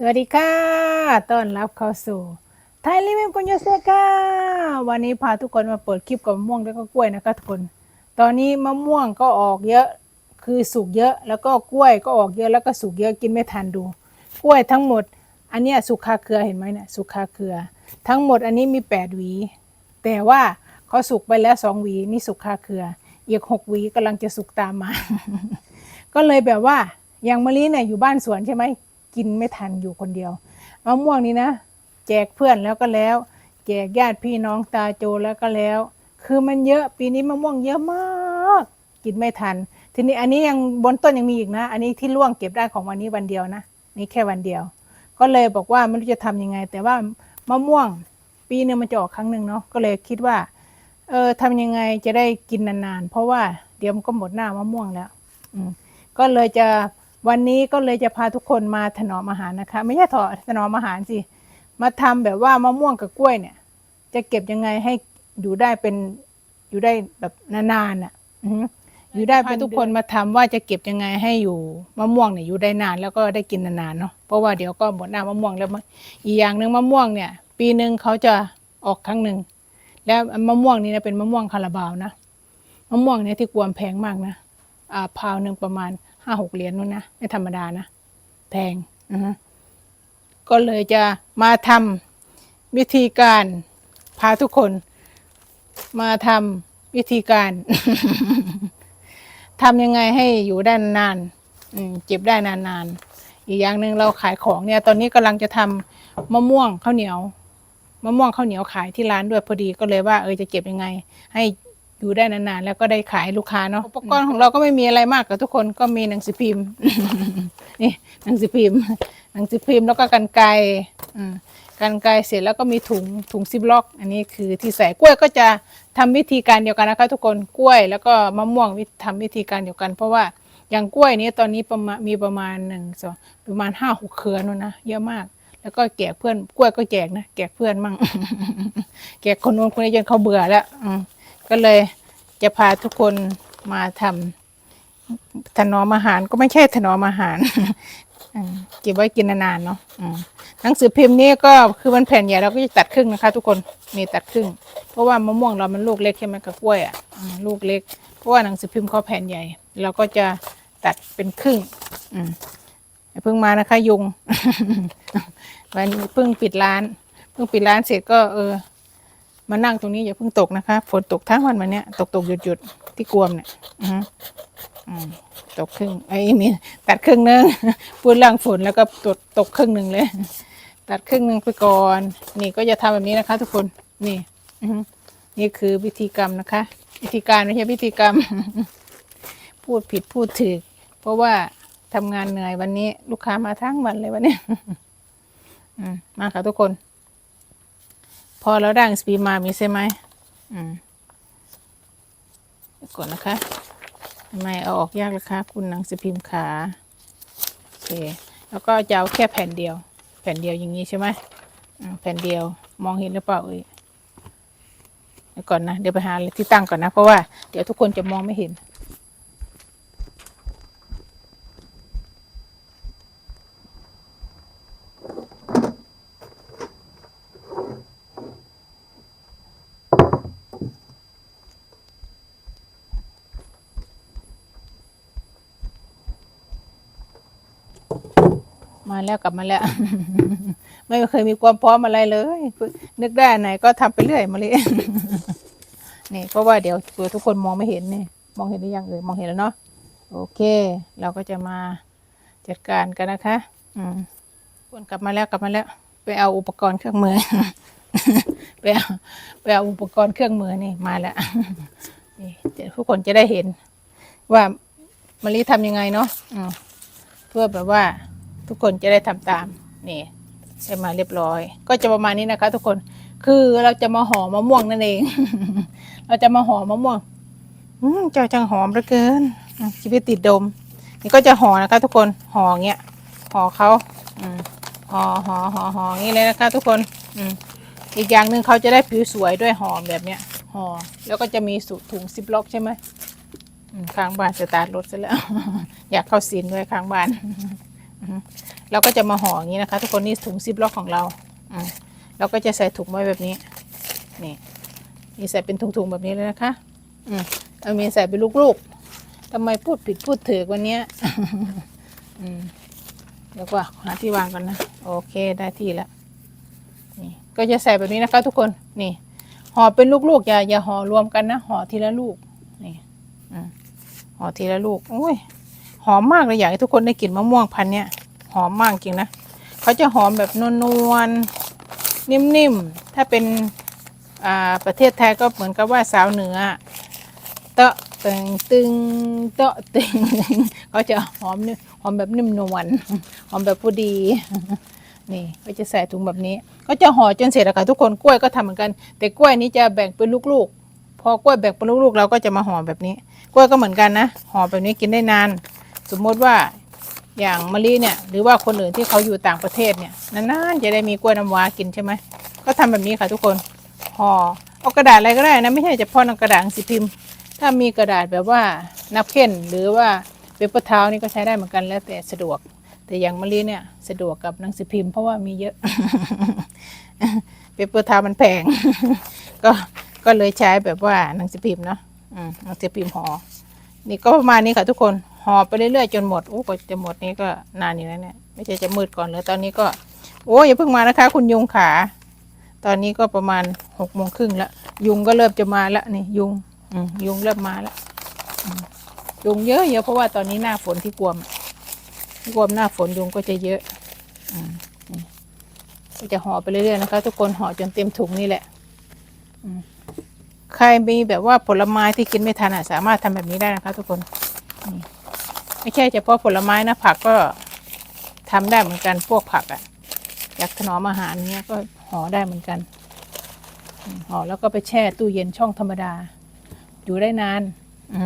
สวัสดีค่ะต้อนรับเข้าสู่ไทยลิเวมกุญยเซกาวันนี้พาทุกคนมาเปิดคลิปกับมะม่วงแล้วก็กล้วยนะคะทุกคน ตอนนี้มะม่วงก็ออกเยอะ คือสุกเยอะ แล้วก็กล้วยก็ออกเยอะแล้วก็สุกเยอะกินไม่ทันดู กล้วยทั้งหมด อันเนี้ยสุกคาเครือเห็นไหมเนี่ยสุกคาเครือ ทั้งหมดอันนี้มีแปดหวี แต่ว่าเขาสุกไปแล้วสองหวีนี่สุกคาเครือ อีกหกหวีกำลังจะสุกตามมา ก็เลยแบบว่าอย่างมะลิเนี่ยอยู่บ้านสวนใช่ไหม กินไม่ทันอยู่คนเดียวมะม่วงนี้นะ แจกเพื่อนแล้วก็แล้ว แจกญาติพี่น้องตาโจแล้วก็แล้ว คือมันเยอะปีนี้มะม่วงเยอะมาก กินไม่ทัน ทีนี้อันนี้ยังบนต้นยังมีอีกนะ อันนี้ที่ร่วงเก็บได้ของวันนี้วันเดียวนะ นี่แค่วันเดียว ก็เลยบอกว่าไม่รู้จะทำยังไง แต่ว่ามะม่วง ปีนึงมันจะออกครั้งหนึ่งเนาะก็เลยคิดว่าเออทำยังไงจะได้กินนานๆ เพราะว่าเดี๋ยวมันก็หมดหน้ามะม่วงแล้ว อืก็เลยจะ วันนี้ก็เลยจะพาทุกคนมาถนอมอาหารนะคะ ไม่ใช่ถอถนอมอาหารสิมาทำแบบว่ามะม่วงกับกล้วยเนี่ย จะเก็บยังไงให้อยู่ได้เป็นอยู่ได้แบบนานๆอะอยู่ได้พาทุกคนมาทำว่าจะเก็บยังไงให้อยู่มะม่วงเนี่ยอยู่ได้นานแล้วก็ได้กินนานๆเนาะเพราะว่าเดี๋ยวก็หมดหน้ามะม่วงแล้วอีกอย่างหนึ่งมะม่วงเนี่ย ปีหนึ่งเขาจะออกครั้งหนึ่งแล้วมะม่วงนี้นะเป็นมะม่วงคาราบาวนะมะม่วงเนี่ยที่กวมแพงมากนะอ่าพาวหนึ่งประมาณ ห้าหกเหรียญนู่นนะไม่ธรรมดานะแพงอือฮึก็เลยจะมาทำวิธีการพาทุกคน มาทำวิธีการทำยังไงให้อยู่ได้นานเก็บได้นานๆอีกอย่างหนึ่งเราขายของเนี่ย ตอนนี้กำลังจะทำมะม่วงข้าวเหนียวมะม่วงข้าวเหนียวขายที่ร้านด้วยพอดีก็เลยว่าเออจะเก็บยังไง ให้ อยู่ได้นานๆแล้วก็ได้ขายลูกค้าเนาะอุปกรณ์ของเราก็ไม่มีอะไรมากกับทุกคนก็มีหนังสือพิมพ์ นี่หนังสือพิมพ์ หนังสือพิมพ์แล้วก็กันไกรอืมกันไกรเสร็จแล้วก็มีถุงถุงซิปล็อก อันนี้คือที่ใส่กล้วยก็จะทำวิธีการเดียวกันนะคะ ทุกคนกล้วยแล้วก็มะม่วงวิทำวิธีการเดียวกัน เพราะว่าอย่างกล้วยนี้ตอนนี้ประมาณมีประมาณหนึ่งสองประมาณห้าหกเครือนู่นนะเยอะมาก แล้วก็แจกเพื่อนกล้วยก็แจกนะแจกเพื่อนมั่งแจกคนนู้นคนนี้จนเขาเบื่อแล้วอืมก็เลย จะพาทุกคนมาทำถนอมอาหารก็ไม่ใช่ถนอมอาหาร เก็บไว้กินนานๆเนาะหนังสือพิมพ์นี่ก็คือมันแผ่นใหญ่เราก็จะตัดครึ่งนะคะ ทุกคนนี่ตัดครึ่ง เพราะว่ามะม่วงเรามันลูกเล็กใช่ไหมกับกล้วยอะลูกเล็ก เพราะว่าหนังสือพิมพ์เขาแผ่นใหญ่ เราก็จะตัดเป็นครึ่ง อืมเพิ่งมานะคะยุงวันนี้เพิ่งปิดร้าน เพิ่งปิดร้านเสร็จก็เออ มานั่งตรงนี้อย่าเพิ่งตกนะคะ ฝนตกทั้งวันวันเนี้ยตกตกหยุดหยุดที่กวมเนี่ยอืมตกครึ่งไอ้มีตัดครึ่งหนึงพูดเรื่องฝนแล้วก็ตกตกครึ่งหนึ่งเลย ตัดครึ่งหนึ่งไปก่อน นี่ก็จะทำแบบนี้นะคะ ทุกคนนี่อืนี่คือพิธีกรรมนะคะพิธีการไม่ใช่พิธีกรรม พูดผิดพูดถูกเพราะว่าทำงานเหนื่อยวันนี้ ลูกค้ามาทั้งวันเลยวันนี้ อืมมาค่ะทุกคน พอเราดังสปีมามีใช่ไหมอืมเดี๋ยวก่อนนะคะทำไมเอาออกยากเลยคะคุณหนังสือพิมพ์ขาโอเค แล้วก็จะเอาแค่แผ่นเดียว แผ่นเดียวอย่างนี้ใช่ไหมอืมแผ่นเดียวมองเห็นหรือเปล่าเอ่ยเดี๋ยวก่อนนะ เดี๋ยวไปหาที่ตั้งก่อนนะ เพราะว่าเดี๋ยวทุกคนจะมองไม่เห็น มาแล้วกลับมาแล้ว ไม่เคยมีความพร้อมอะไรเลย นึกได้ไหนก็ทำไปเรื่อยมาเลยนี่เพราะว่าเดี๋ยวเผื่อทุกคนมองไม่เห็นนี่มองเห็นหรือยังเอ่ยมองเห็นแล้วเนาะโอเค เราก็จะมาจัดการกันนะคะ อืมคนกลับมาแล้วกลับมาแล้ว ไปเอาอุปกรณ์เครื่องมือไปเอาไปเอาอุปกรณ์เครื่องมือนี่มาแล้วนี่เดี๋ยวทุกคนจะได้เห็น ว่ามะลิทำยังไงเนาะเพื่อแบบว่า ทุกคนจะได้ทำตามนี่ได้มาเรียบร้อย ก็จะประมาณนี้นะคะ ทุกคนคือเราจะมาห่อมะม่วงนั่นเอง เราจะมาห่อมะม่วงอืมเจ้าจังหอมเหลือเกินชีวิตติดดม นี่ก็จะห่อนะคะ ทุกคนห่อเงี้ยห่อเขาอืมห่อห่อห่อห่องนี้เลยนะคะ ทุกคนอืมอีกอย่างหนึ่งเขาจะได้ผิวสวยด้วยห่อแบบเนี้ยห่อแล้วก็จะมีสูถุงซิปล็อกใช่ไหมข้างบ้านสตาร์ทรถซะแล้ว อยากเข้าสินด้วยข้างบ้าน เราก็จะมาห่ออย่างนี้นะคะ ทุกคนนี่ถุงซิปล็อกของเราอืมเราก็จะใส่ถุงไว้แบบนี้นี่นี่ใส่เป็นถุงๆแบบนี้เลยนะคะอืมเอามีใส่เป็นลูกๆทำไมพูดผิดพูดถือวันเนี้ยอืมเดี๋ยวก็หาที่วางกันนะโอเคได้ที่แล้วนี่ก็จะใส่แบบนี้นะคะ ทุกคนนี่ห่อเป็นลูกๆอย่าอย่าห่อรวมกันนะห่อทีละลูกนี่อืมห่อทีละลูกโอ้ย อมมากเลยอยากให้ทุกคนได้กลิ่นมะม่วงพันธุ์เนี้ยหอมมากจริงนะเขาจะหอมแบบนวลๆนิ่มๆถ้าเป็นอ่าประเทศไทยก็เหมือนกับว่าสาวเหนือเตาะตึงตึงเตาะตึงเขาจะหอมนี่หอมแบบนิ่มนวลหอมแบบผู้ดีนี่ก็จะใส่ถุงแบบนี้ ก็จะห่อจนเสร็จแล้วค่ะทุกคนกล้วยก็ทำเหมือนกัน แต่กล้วยนี้จะแบ่งเป็นลูกๆ พอกล้วยแบ่งเป็นลูกๆ เราก็จะมาห่อแบบนี้ กล้วยก็เหมือนกันนะห่อแบบนี้กินได้นาน สมมติว่าอย่างมะลิเนี่ย หรือว่าคนอื่นที่เขาอยู่ต่างประเทศเนี่ยนานๆจะได้มีกล้วยน้ำว้ากินใช่ไหมก็ทำแบบนี้ค่ะทุกคนห่อเอากระดาษอะไรก็ได้นะไม่ใช่เฉพาะหนังกระดาษหนังสือพิมพ์ ถ้ามีกระดาษแบบว่านับเข่นหรือว่าเปเปอร์เท้านี่ก็ใช้ได้เหมือนกันแล้วแต่สะดวก แต่อย่างมะลิเนี่ยสะดวกกับหนังสือพิมพ์เพราะว่ามีเยอะเปเปอร์เท้ามันแพงก็ก็เลยใช้แบบว่าหนังสือพิมพ์เนาะหนังสือพิมพ์ห่อนี่ก็ประมาณนี้ค่ะทุกคน ห่อไปเรื่อยๆจนหมดโอ้กว่าจะหมดนี่ก็นานอยู่แล้วเนี่ยไม่ใช่จะมืดก่อนเลยตอนนี้ก็ โอ้ยอย่าเพิ่งมานะคะ คุณยุงขา ตอนนี้ก็ประมาณหกโมงครึ่งแล้วยุงก็เริ่มจะมาแล้วนี่ยุงอืยุงเริ่มมาแล้วยุงเยอะเยอะเพราะว่าตอนนี้หน้าฝนที่กวมที่กวมหน้าฝนยุงก็จะเยอะอืมนี่ก็จะห่อไปเรื่อยๆนะคะ ทุกคนห่อจนเต็มถุงนี่แหละอืใครมีแบบว่าผลไม้ที่กินไม่ทันอะสามารถทำแบบนี้ได้นะคะ ทุกคนนี่ ไม่ใช่เฉพาะผลไม้นะผักก็ทำได้เหมือนกันพวกผักอะอยากถนอมอาหารเนี้ยก็ห่อได้เหมือนกันห่อแล้วก็ไปแช่ตู้เย็นช่องธรรมดา อยู่ได้นานอื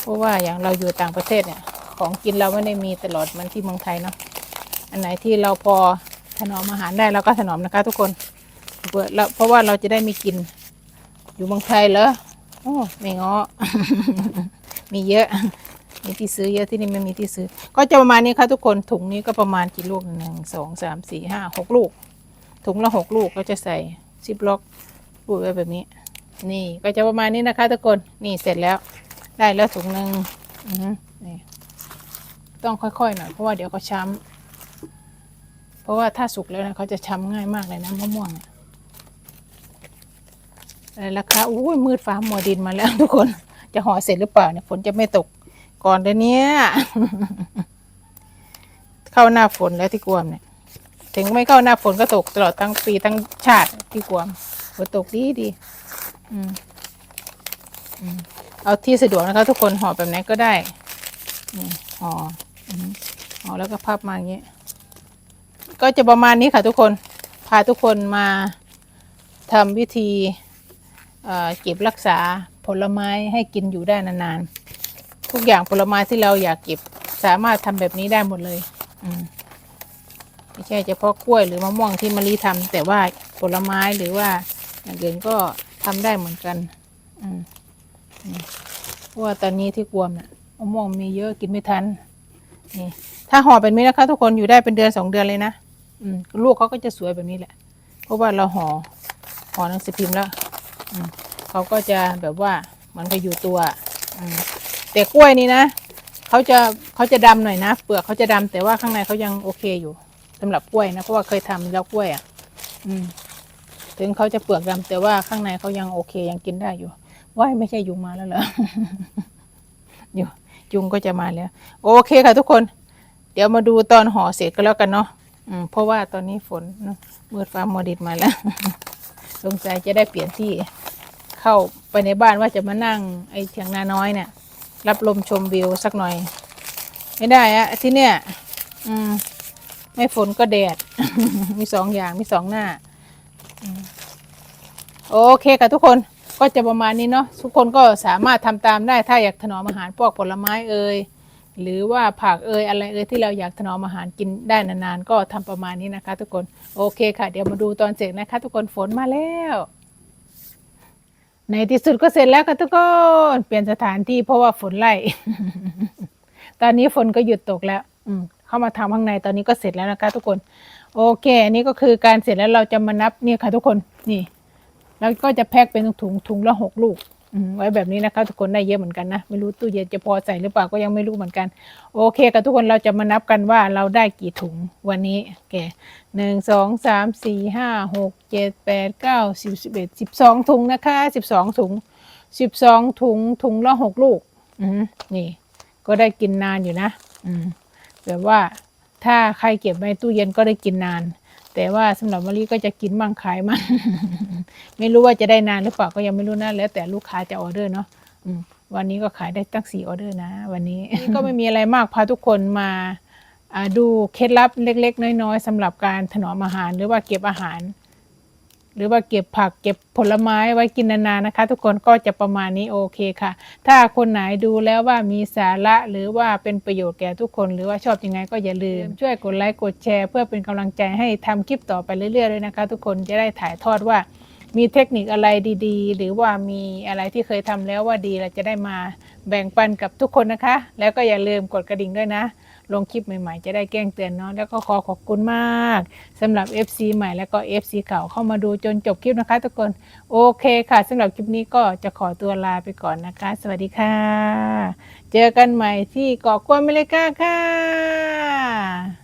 เพราะว่าอย่างเราอยู่ต่างประเทศเนี่ย ของกินเราไม่ได้มีตลอดเหมันที่เมืองไทยเนาะอันไหนที่เราพอถนอมอาหารได้เราก็ถนอมนะคะ ทุกคนเพื่อเราเพราะว่าเราจะได้มีกิน อยู่เมืองไทยเหรอโอ้ไม่งอ มีเยอะ มีที่ซื้อเยอะที่นี่ไม่มีที่ซื้อ ก็จะประมาณนี้ค่ะทุกคนถุงนี้ก็ประมาณกี่ลูกหนึ่งสองสามสี่ห้าหกลูก ถุงละหกลูกก็จะใส่ซิปล็อกรูดไว้แบบนี้ นี่ก็จะประมาณนี้นะคะ ทุกคนนี่เสร็จแล้ว ได้แล้วถุงหนึ่งนี่ต้องค่อยๆหน่อยเพราะว่าเดี๋ยวเขาช้ำเพราะว่าถ้าสุกแล้วนะเขาจะช้ำง่ายมากเลยนะมะม่วงเนี่ยอะไรราคาอุ้ยมืดฟ้ามัวดินมาแล้วทุกคน จะห่อเสร็จหรือเปล่าเนี่ยฝนจะไม่ตกก่อนเดี๋ยวนี้เข้าหน้าฝนแล้วที่กวมเนี่ย ถึงไม่เข้าหน้าฝนก็ตกตลอดทั้งปีทั้งชาติที่กวมฝนตกดีดีอืมเอาที่สะดวกนะคะทุกคนห่อแบบไหนก็ได้ห่ออห่อแล้วก็พับมาอย่างนี้ก็จะประมาณนี้ค่ะทุกคนพาทุกคนมาทำวิธีเเก็บรักษา ผลไม้ให้กินอยู่ได้นานๆ ทุกอย่างผลไม้ที่เราอยากเก็บ สามารถทำแบบนี้ได้หมดเลยอืมไม่ใช่เฉพาะกล้วยหรือมะม่วงที่มะลิทำแต่ว่าผลไม้หรือว่าอย่างอื่นก็ทำได้เหมือนกัน อืมเพราะว่าตอนนี้ที่กวมเนี่ยมะม่วงมีเยอะกินไม่ทันนี่ถ้าห่อเป็นนี้นะคะทุกคนอยู่ได้เป็นเดือนสองเดือนเลยนะอืมลูกเขาก็จะสวยแบบนี้แหละ เพราะว่าเราห่อห่อหนังสือพิมพ์แล้ว อืม เขาก็จะแบบว่ามันก็อยู่ตัวอแต่กล้วยนี่นะเขาจะเขาจะดำหน่อยนะ เปลือกเขาจะดำแต่ว่าข้างในเขายังโอเคอยู่สำหรับกล้วยนะเพราะว่าเคยทำแล้วกล้วยอะ อืม ถึงเขาจะเปลือกดำแต่ว่าข้างในเขายังโอเคยังกินได้อยู่ว่ายไม่ใช่ยุงมาแล้วเหรออยู่ยุงก็จะมาแล้ว โอเคค่ะทุกคน เดี๋ยวมาดูตอนห่อเสร็จก็แล้วกันเนาะอืมเพราะว่าตอนนี้ฝนเมืดฟ้ามัวดินมาแล้วสงสัยจะได้เปลี่ยนที่ เข้าไปในบ้านว่าจะมานั่งไอ้เถียงนาน้อยเนี่ย รับลมชมวิวสักหน่อย ไม่ได้อะที่เนี่ย อืม ไม่ฝนก็แดด มีสองอย่างมีสองหน้าอโอเคค่ะทุกคนก็จะประมาณนี้เนาะทุกคนก็สามารถทำตามได้ถ้าอยากถนอมอาหารพวกผลไม้เอ่ยหรือว่าผักเอ่ยอะไรเอ่ยที่เราอยากถนอมอาหารกินได้นานๆก็ทำประมาณนี้นะคะ ทุกคนโอเคค่ะ เดี๋ยวมาดูตอนเสร็จนะคะ ทุกคนฝนมาแล้ว ในที่สุดก็เสร็จแล้วค่ะทุกคนเปลี่ยนสถานที่เพราะว่าฝนไล่ ตอนนี้ฝนก็หยุดตกแล้ว อืมเข้ามาทำข้างในตอนนี้ก็เสร็จแล้วนะคะ ทุกคน โอเคอันนี้ก็คือการเสร็จแล้วเราจะมานับเนี่ยค่ะ ทุกคนนี่ แล้วก็จะแพ็คเป็นถุงถุงละหกลูก ไว้แบบนี้นะคะทุกคนได้เยอะเหมือนกันนะไม่รู้ตู้เย็นจะพอใส่หรือเปล่าก็ยังไม่รู้เหมือนกัน โอเคค่ะทุกคนเราจะมานับกันว่าเราได้กี่ถุงวันนี้โอเคหนึ่งสองสามสี่ห้าหกเจ็ดแปดเก้าสิบสิบเอ็ดสิบสองถุงนะคะสิบสองถุงสิบสองถุงถุงละหกลูก อืนี่ ก็ได้กินนานอยู่นะ อืมแบบว่าถ้าใครเก็บไว้ตู้เย็นก็ได้กินนาน แต่ว่าสำหรับมะลิก็จะกินมั่งขายมั่งไม่รู้ว่าจะได้นานหรือเปล่าก็ยังไม่รู้นะแล้ว แต่ลูกค้าจะออเดอร์เนาะวันนี้ก็ขายได้ตั้งสี่ออเดอร์นะ วันนี้ก็ไม่มีอะไรมากพาทุกคนมาอ่าดูเคล็ดลับเล็ก ๆ น้อย ๆสำหรับการถนอมอาหารหรือว่าเก็บอาหาร หรือว่าเก็บผักเก็บผลไม้ไว้กินนานๆนะคะ ทุกคนก็จะประมาณนี้โอเคค่ะ ถ้าคนไหนดูแล้วว่ามีสาระหรือว่าเป็นประโยชน์แก่ทุกคน หรือว่าชอบยังไงก็อย่าลืม ช่วยกดไลค์กดแชร์ เพื่อเป็นกำลังใจให้ทำคลิปต่อไปเรื่อยๆด้วยนะคะ ทุกคนจะได้ถ่ายทอดว่ามีเทคนิคอะไรดีๆ หรือว่ามีอะไรที่เคยทำแล้วว่าดีเราจะได้มาแบ่งปันกับทุกคนนะคะ แล้วก็อย่าลืมกดกระดิ่งด้วยนะ ลงคลิปใหม่ๆ จะได้แจ้งเตือนเนาะแล้วก็ขอขอบคุณมากสำหรับ FC ใหม่แล้วก็ FC เก่าเข้ามาดูจนจบคลิปนะคะทุกคนโอเคค่ะสำหรับคลิปนี้ก็จะขอตัวลาไปก่อนนะคะ สวัสดีค่ะ เจอกันใหม่ที่เกาะกวนเมริกาค่ะ